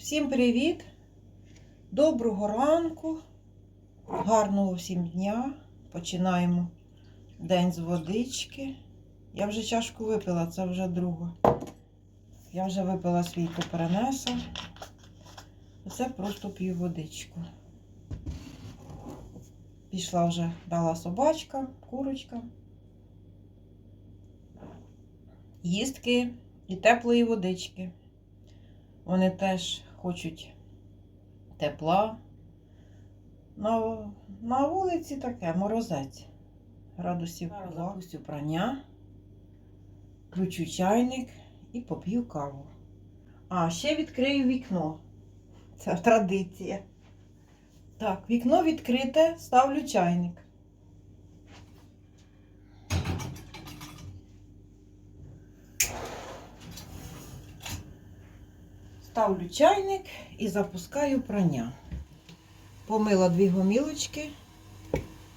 Всім привіт! Доброго ранку, гарного всім дня. Починаємо день з водички. Я вже чашку випила, це вже друга. Я вже випила свій перенеса. Оце просто п'ю водичку. Пішла вже, дала собачка, курочка. Їстки і теплої водички. Вони теж хочуть тепла. На, на вулиці таке морозець. Градусів запустю прання, включу чайник і поп'ю каву. А, ще відкрию вікно. Це традиція. Так, вікно відкрите, ставлю чайник. Ставлю чайник і запускаю прання. Помила дві гомілочки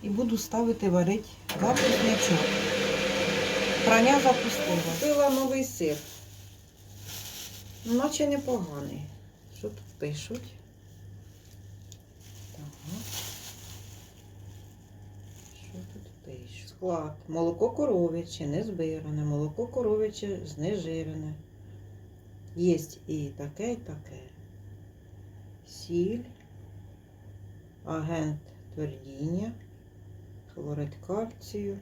і буду ставити варити запускнячок. Прання запустила. Купила новий сир. Наче непоганий. Що тут пишуть? Що тут пишуть? Склад. Молоко коров'яче, не збиране, молоко коров'яче знежирене. Є і таке, і таке. Сіль, агент твердіння, хлорид кальцію,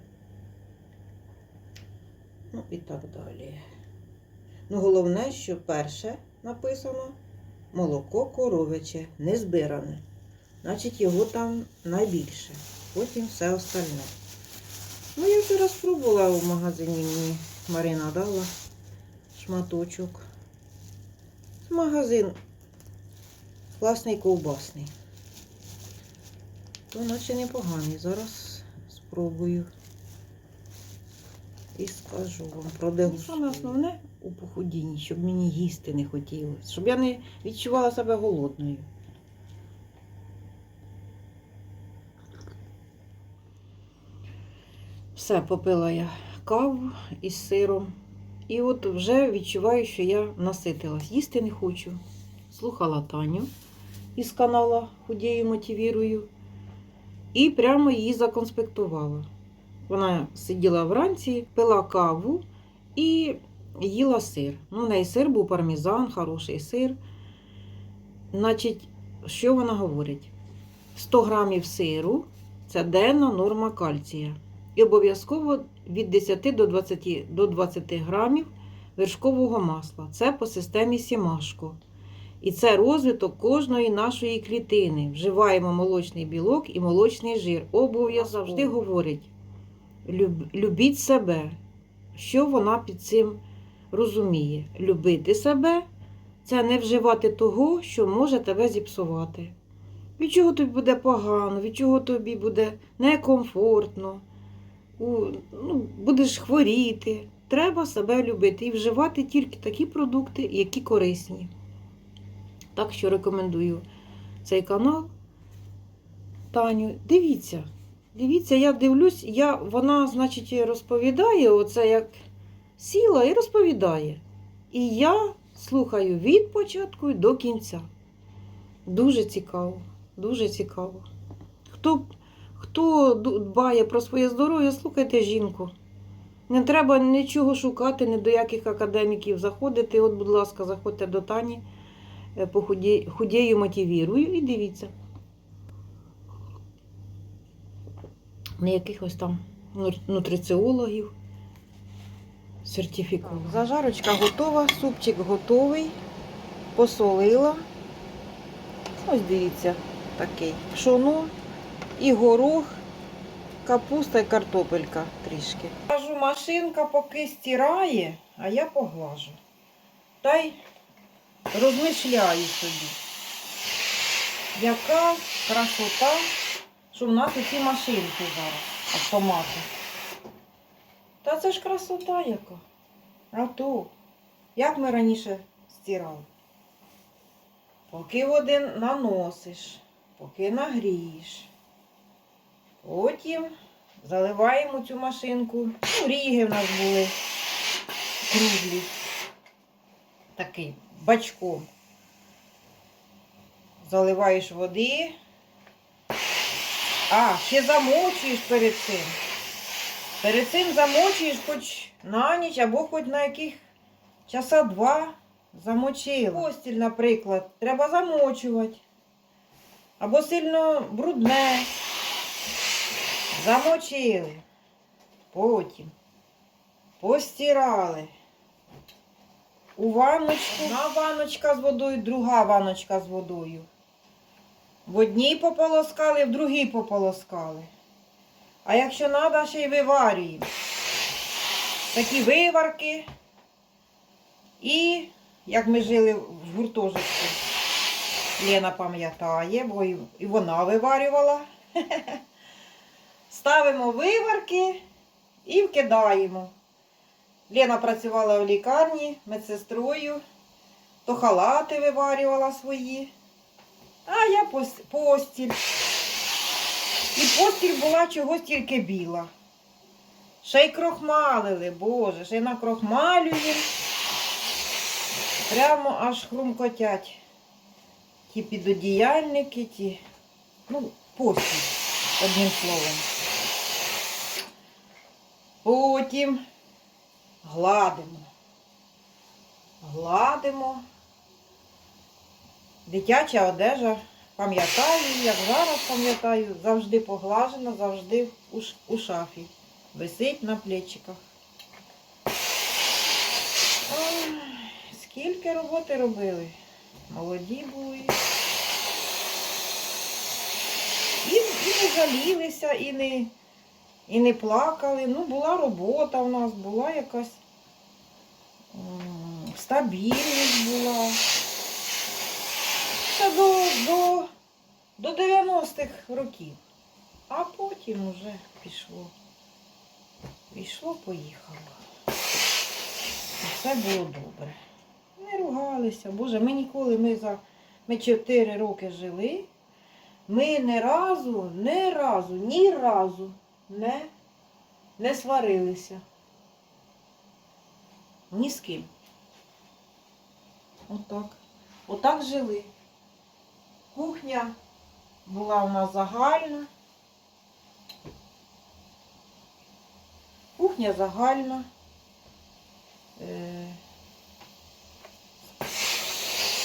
ну і так далі. Ну, головне, що перше написано молоко коровиче, не збиране. Значить, його там найбільше. Потім все остальне. Ну, я вчора спробувала в магазині мені Марина дала шматочок. Магазин класний ковбасний. То наче непоганий. Зараз спробую і скажу вам про дегустацію. Саме основне у похудінні, щоб мені їсти не хотілося, щоб я не відчувала себе голодною. Все, попила я каву із сиром. І от вже відчуваю, що я наситилась. Їсти не хочу. Слухала Таню із канала Худію мотивірую. І прямо її законспектувала. Вона сиділа вранці, пила каву і їла сир. Ну, в неї сир був пармезан, хороший сир. Значить, що вона говорить? 100 грамів сиру це денна норма кальція. І обов'язково від 10 до 20 до 20 грамів вершкового масла. Це по системі Сімашко. І це розвиток кожної нашої клітини. Вживаємо молочний білок і молочний жир. Обов'язково завжди говорить: «Люб- любіть себе. Що вона під цим розуміє? Любити себе це не вживати того, що може тебе зіпсувати. Від чого тобі буде погано, від чого тобі буде некомфортно ну, будеш хворіти. Треба себе любити і вживати тільки такі продукти, які корисні. Так що рекомендую цей канал. Таню, дивіться. Дивіться, я дивлюсь, я, вона, значить, розповідає, оце як сіла і розповідає. І я слухаю від початку до кінця. Дуже цікаво, дуже цікаво. Хто Хто дбає про своє здоров'я, слухайте жінку. Не треба нічого шукати, ні до яких академіків заходити. От, будь ласка, заходьте до Тані, е, по худею мотивірую і дивіться. Не якихось там нутриціологів, сертифікатів. Зажарочка готова, супчик готовий, посолила. Ось дивіться, такий пшоно і горох, капуста і картопелька трішки. Кажу, машинка поки стирає, а я поглажу. Та й розмишляю собі. Яка красота, що в нас ці машинки зараз, автомати. Та це ж красота яка. А то, як ми раніше стирали? Поки води наносиш, поки нагрієш. Потім заливаємо цю машинку. Ну, ріги в нас були круглі. Такий бачком. заливаєш води. А, ще замочуєш перед цим. Перед цим замочуєш хоч на ніч або хоч на яких часа два замочила. Постіль, наприклад, треба замочувати. Або сильно брудне. Замочили. Потім постирали. У ванночку. Одна ванночка з водою, друга ванночка з водою. В одній пополоскали, в другій пополоскали. А якщо треба, ще й виварюємо. Такі виварки. І як ми жили в гуртожитку, Лена пам'ятає, бо і вона виварювала. Ставимо виварки і вкидаємо. Лена працювала в лікарні медсестрою, то халати виварювала свої, а я постіль. І постіль була чогось тільки біла. Ще й крохмалили, боже, ще й накрохмалюємо. Прямо аж хрумкотять. Ті підодіяльники, ті, ну, постіль, одним словом. Потім гладимо. Гладимо. Дитяча одежа, пам'ятаю, як зараз пам'ятаю, завжди поглажена, завжди у, шафі. Висить на плечиках. Скільки роботи робили. Молоді були. І, і не жалілися, і не, і не плакали. Ну, була робота в нас, була якась стабільність була. Це до, до, до 90-х років. А потім уже пішло. Пішло, поїхало. Все було добре. Не ругалися. Боже, ми ніколи, ми за ми 4 роки жили. Ми не разу, не разу, ні разу не, не сварилися. Ні з ким. Отак. Отак жили. Кухня була у нас загальна. Кухня загальна. Е,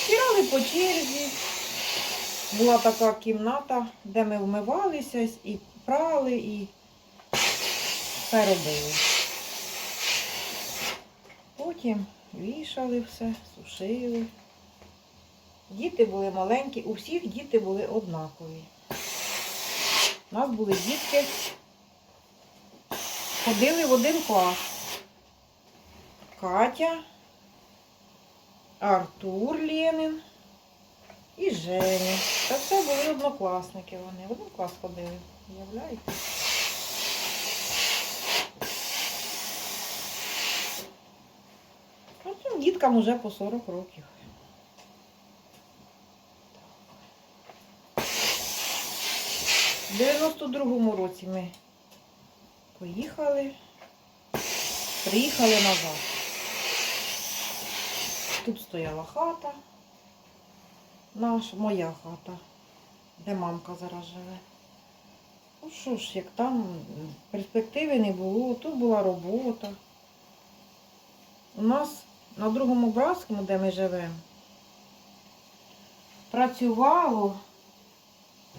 Стирали по черзі. Була така кімната, де ми вмивалися і прали, і все робили. Потім вішали все, сушили. Діти були маленькі, у всіх діти були однакові. У нас були дітки, ходили в один клас. Катя, Артур Ленин і Женя. Та це були однокласники вони. В один клас ходили. Уявляєте? А цим діткам уже по 40 років. В 92-му році ми поїхали, приїхали назад. Тут стояла хата, наша, моя хата, де мамка зараз живе. Ну що ж, як там перспективи не було, тут була робота. У нас на другому братському, де ми живемо, працювало,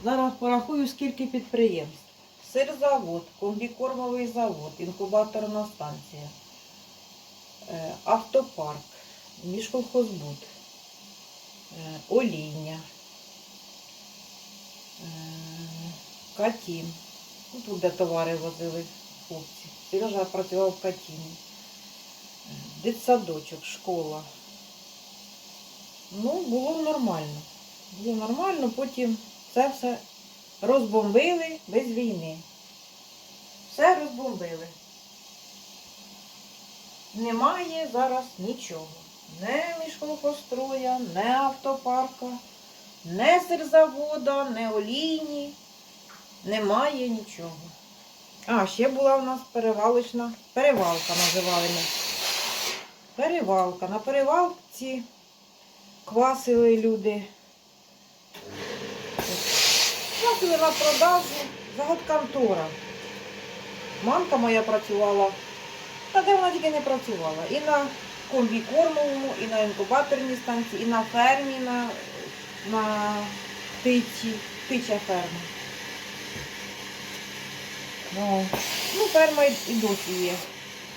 зараз порахую, скільки підприємств. Сирзавод, комбікормовий завод, інкубаторна станція, е, автопарк, міжколхозбуд, е, олійня, е, катін. Ну, Тут де товари возили хлопці. Сережа працював в катіні. Дитсадочок, школа. Ну, було нормально. Було нормально, потім це все розбомбили без війни. Все розбомбили. Немає зараз нічого. Не міжколхостроя, не автопарка, не сирзавода, не олійні. Немає нічого. А, ще була у нас перевалочна, перевалка називали ми. Перевалка. На перевалці квасили люди Платили на продажу за год. Мамка моя працювала, та де вона тільки не працювала. І на комбікормовому, і на інкубаторній станції, і на фермі на, на птичі, птича ферма. Ну, ну, ферма і, досі є.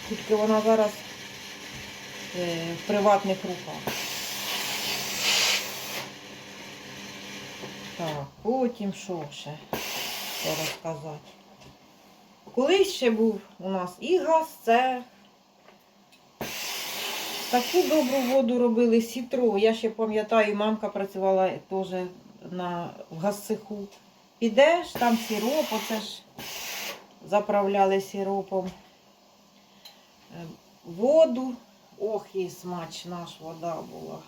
Тільки вона зараз в приватних руках. Так, потім що ще розказати. Колись ще був у нас і газ, це таку добру воду робили сітро. Я ще пам'ятаю, мамка працювала теж на в газцеху. Підеш, там сироп, оце ж заправляли сиропом. Е, Воду. Ох, і смачна ж вода була.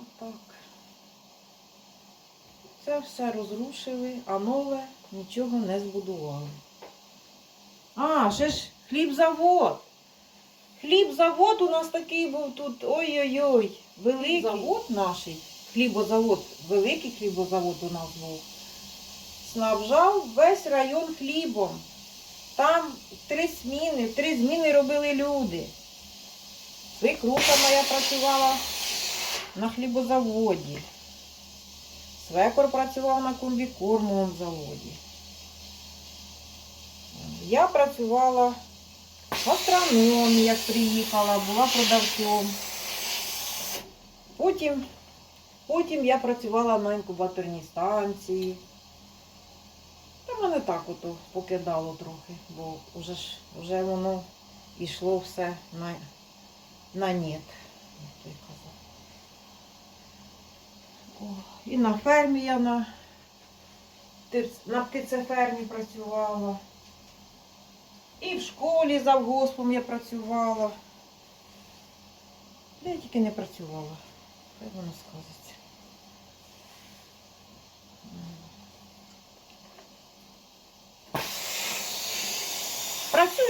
Отак. Це все розрушили, а нове нічого не збудували. А, ще ж хлібзавод. Хлібзавод у нас такий був тут. Ой-ой-ой. Великий завод наш, хлібозавод, великий хлібозавод у нас був. Снабжав весь район хлібом. Там три зміни, три зміни робили люди. Свекруха моя працювала на хлібозаводі. Свекор працював на комбікормовому заводі. Я працювала в астрономі, як приїхала, була продавцом. Потім, потім я працювала на інкубаторній станції. Та мене так ото покидало трохи, бо вже ж вже воно йшло все на, на нет, як той казав. І на фермі я на, на птицефермі працювала. І в школі завгоспом я працювала. Де я тільки не працювала. Хай воно сказиться.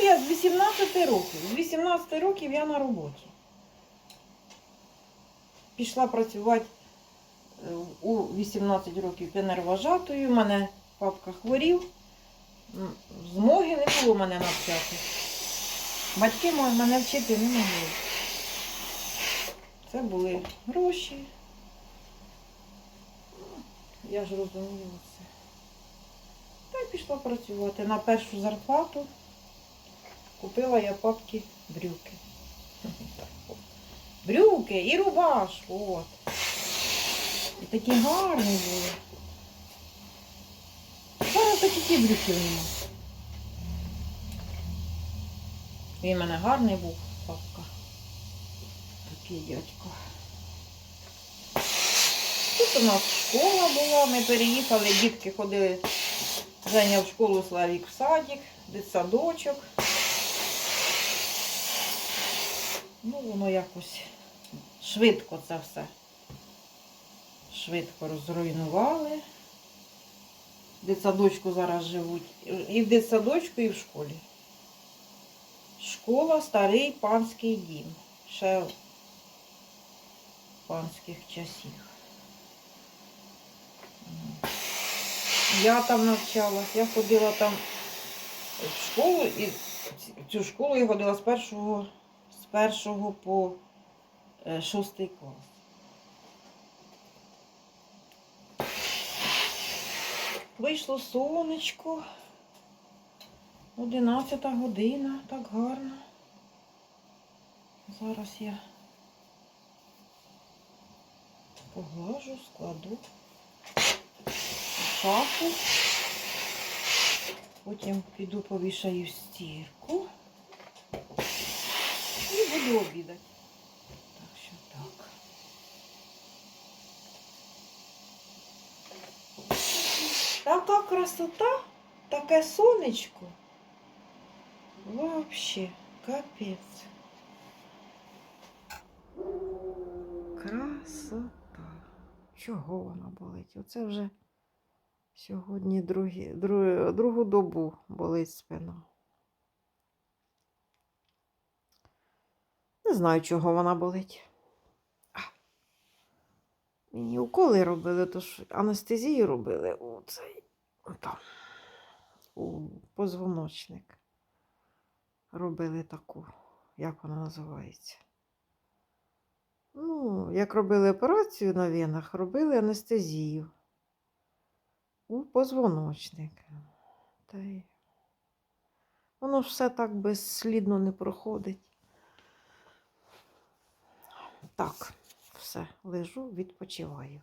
Я з 18 років. З 18 років я на роботі. Пішла працювати е, у 18 років пенервожатою. У мене папка хворів. Змоги не було мене навчати. Батьки мене вчити не могли. Це були гроші. Я ж розуміла це. Та й пішла працювати. На першу зарплату купила я папки брюки. Брюки і рубашку. От. І такі гарні були. Зараз такі ті брюки нема. Він в мене гарний був, папка. Такий дядько. Тут у нас школа була, ми переїхали, дітки ходили, Женя в школу, Славік в садик, дитсадочок. Ну, воно якось швидко це все. Швидко розруйнували. В дитсадочку зараз живуть. І в дитсадочку, і в школі. Школа старий панський дім. Ще панських часів. Я там навчалась, я ходила там в школу і в цю школу я ходила з першого, першого по е, шостий клас. Вийшло сонечко. Одинадцята година, так гарно. Зараз я поглажу, складу в шафу. Потім піду повішаю стірку буду обідати. Так що так. Така красота, таке сонечко. Вообще, капець. Красота. Чого вона болить? Оце вже сьогодні другі, дру, другу добу болить спина. Не знаю, чого вона болить. А. Мені уколи робили, тож анестезію робили у цей там, у позвоночник. Робили таку, як вона називається. Ну, як робили операцію на венах, робили анестезію у позвоночник. Та й воно ж все так безслідно не проходить. Так, все, лежу, відпочиваю.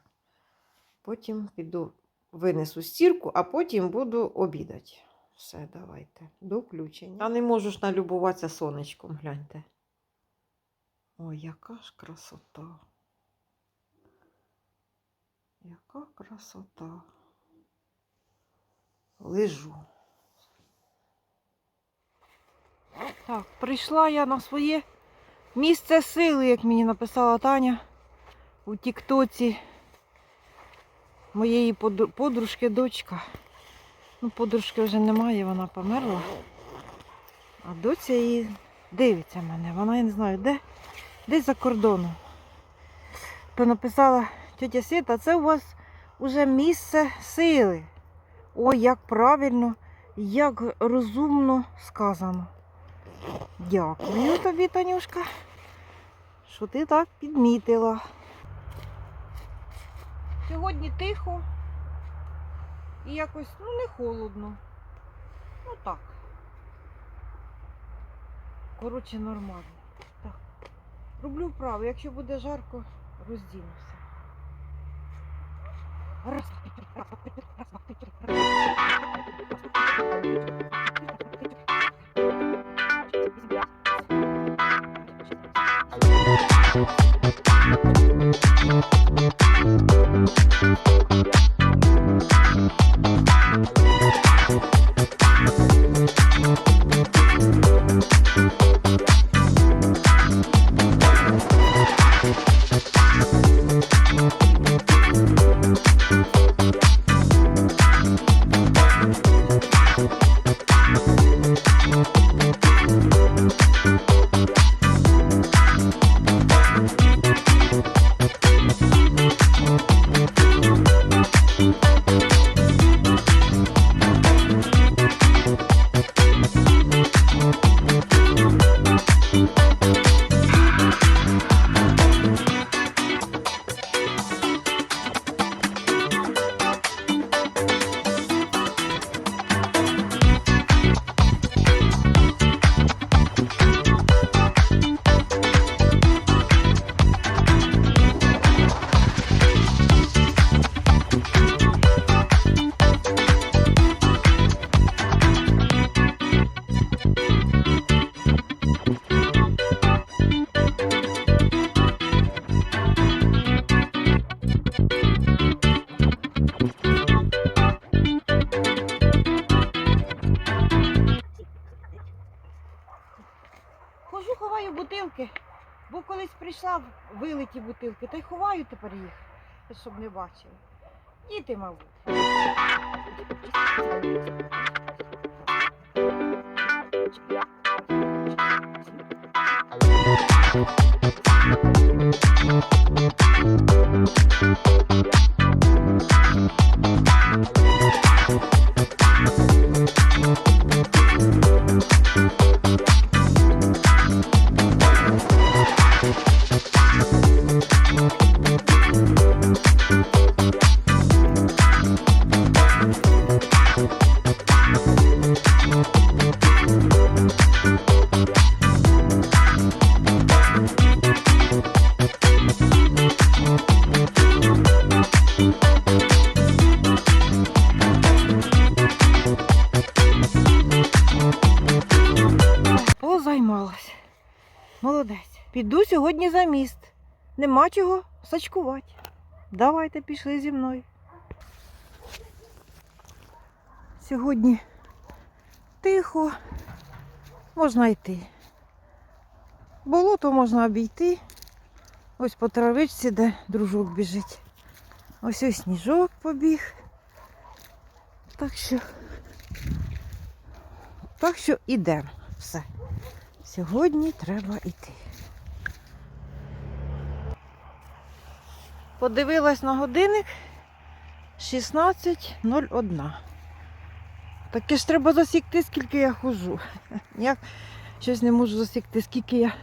Потім піду винесу стірку, а потім буду обідати. Все, давайте, до включення. А не можу ж налюбуватися сонечком, гляньте. Ой, яка ж красота. Яка красота. Лежу. Так, прийшла я на своє місце сили, як мені написала Таня у Тіктоці моєї подружки дочка. Ну, подружки вже немає, вона померла. А доця її дивиться мене. Вона я не знаю, де, десь за кордоном. То написала тетя Світа, це у вас уже місце сили. Ой, як правильно, як розумно сказано. Дякую тобі, Танюшка, що ти так підмітила. Сьогодні тихо і якось ну, не холодно. Ну так. Коротше, нормально. Так. Роблю вправо. Якщо буде жарко, роздінуся. Раз, раз, раз, Хожу, вилиті бутилки, та й ховаю тепер їх, щоб не бачили. Діти, мабуть. Позаймалась. Піду сьогодні за міст. Нема чого сачкувати. Давайте пішли зі мною. Сьогодні тихо, можна йти. Болото можна обійти. Ось по травичці, де дружок біжить. Ось ось сніжок побіг. Так що, так що ідемо. Все. Сьогодні треба йти. Подивилась на годинник 16.01. Таке ж треба засікти, скільки я хожу. Я щось не можу засікти, скільки я,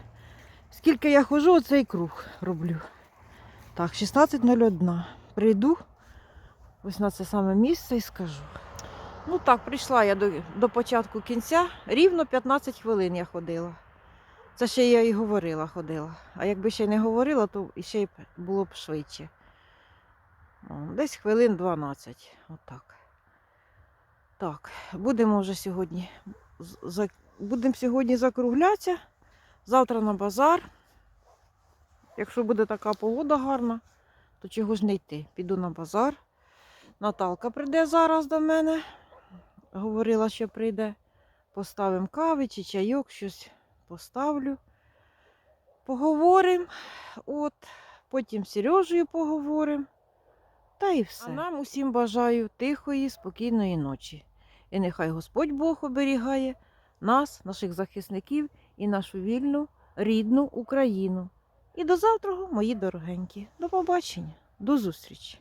скільки я хожу, оцей круг роблю. Так, 16.01. Прийду ось на це саме місце і скажу. Ну так, прийшла я до, до початку кінця. Рівно 15 хвилин я ходила. Це ще я і говорила, ходила. А якби ще не говорила, то ще й було б швидше. Десь хвилин 12. Отак. Так, будемо вже сьогодні. Будемо сьогодні закруглятися. Завтра на базар. Якщо буде така погода гарна, то чого ж не йти? Піду на базар. Наталка прийде зараз до мене. Говорила, що прийде. Поставимо кави чи чайок, щось поставлю. Поговоримо. От, потім з Сережею поговоримо. Та і все. А нам усім бажаю тихої, спокійної ночі. І нехай Господь Бог оберігає нас, наших захисників і нашу вільну, рідну Україну. І до завтра, мої дорогенькі. До побачення, до зустрічі.